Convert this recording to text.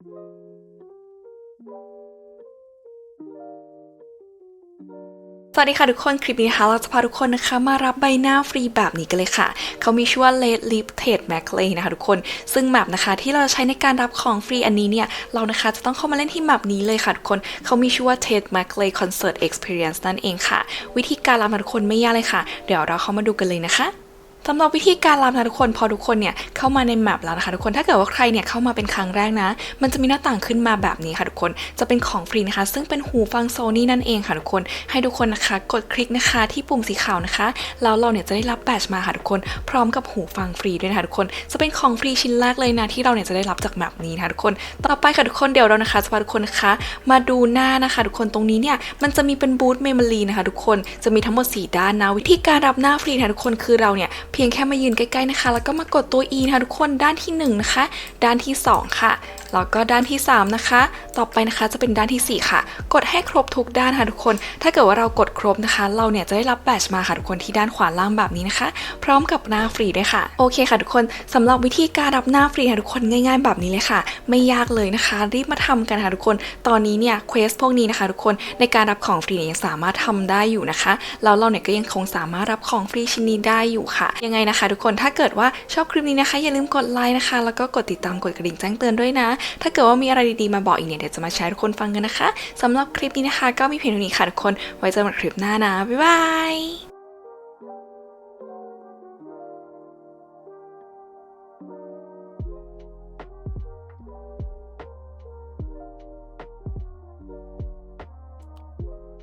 สวัสดีค่ะทุกคนคลิปนี้นะคะเราจะพาทุกคนนะคะ มารับใบหน้าฟรีแบบนี้กันเลยค่ะ เขามีชื่อว่า Led Lip Tate m a c l a y นะคะทุกคนซึ่งแมปนะคะที่เราจะใช้ในการรับของฟรีอันนี้เนี่ย เรานะคะจะต้องเข้ามาเล่นที่แมปนี้เลยค่ะทุกคนเขามีชื่อว่า Tate m a c l a y Concert Experience นั่นเองค่ะ วิธีการรับทุกคนไม่ยากเลยค่ะ เดี๋ยวเราเข้ามาดูกันเลยนะคะ สำหรับวิธีการรับนะทุกคนพอทุกคนเนี่ยเข้ามาในแมปแล้วนะคะทุกคนถ้าเกิดว่าใครเนี่ยเข้ามาเป็นครั้งแรกนะ มันจะมีหน้าต่างขึ้นมาแบบนี้ค่ะทุกคนจะเป็นของฟรีนะคะ ซึ่งเป็นหูฟังโซนี่นั่นเองค่ะทุกคน ให้ทุกคนนะคะ กดคลิกนะคะที่ปุ่มสีขาวนะคะแล้วเราเนี่ยจะได้รับแบตมาค่ะทุกคนพร้อมกับหูฟังฟรีด้วยนะคะทุกคนจะเป็นของฟรีชิ้นแรกเลยนะที่เราเนี่ยจะได้รับจากแมปนี้นะคะทุกคน ต่อไปค่ะทุกคนเดี๋ยวเรานะคะจะพาทุกคนนะคะ มาดูหน้านะคะ ทุกคนตรงนี้เนี่ยมันจะมีเป็นบูธเมมโมรีนะคะ ทุกคนจะมีทั้งหมด 4 ด้านนะวิธีการรับหน้าฟรีนะคะทุกคนคือเราเนี่ยพียงแค่มายืนใกล้ๆนะคะ แล้วก็มากดตัว E นะคะทุกคนด้านที่1นะคะด้านที่ 2 ค่ะแล้วก็ด้านที่ 3 นะคะ ต่อไปนะคะจะเป็นด้านทีสี่ 4 ค่ะ กดให้ครบทุกด้านค่ะทุกคน ถ้าเกิดว่าเรากดครบนะคะ เราเนี่ยจะได้รับแบตมาค่ะทุกคนที่ด้านขวาล่างแบบนี้นะคะ พร้อมกับหน้าฟรีด้วยค่ะ โอเคค่ะ ทุกคนสำหรับวิธีการรับหน้าฟรีค่ะทุกคนง่าย ๆ แบบนี้เลยค่ะ ไม่ยากเลยนะคะ รีบมาทำกันค่ะทุกคน ตอนนี้เนี่ยเควสพวกนี้นะคะ ทุกคนในการรับของฟรีเนี่ยยังสามารถทำได้อยู่นะคะแล้วเราเนี่ยก็ยังคงสามารถรับของฟรีชิ้นนี้ได้อยู่ค่ะยังไงนะคะ ทุกคนถ้าเกิดว่าชอบคลิปนี้นะคะ อย่าลืมกดไลค์นะคะ แล้วก็กดติดตามกดกระดิ่งแจ้งเตือนด้วยนะ ถ้าเกิดว่ามีอะไรดีๆมาบอกอีกเนี่ยเดี๋ยวจะมาแชร์ทุกคนฟังกันนะคะสำหรับคลิปนี้นะคะ ก็มีเพียงเท่านี้ค่ะทุกคนไว้เจอกันคลิปหน้านะบ๊ายบาย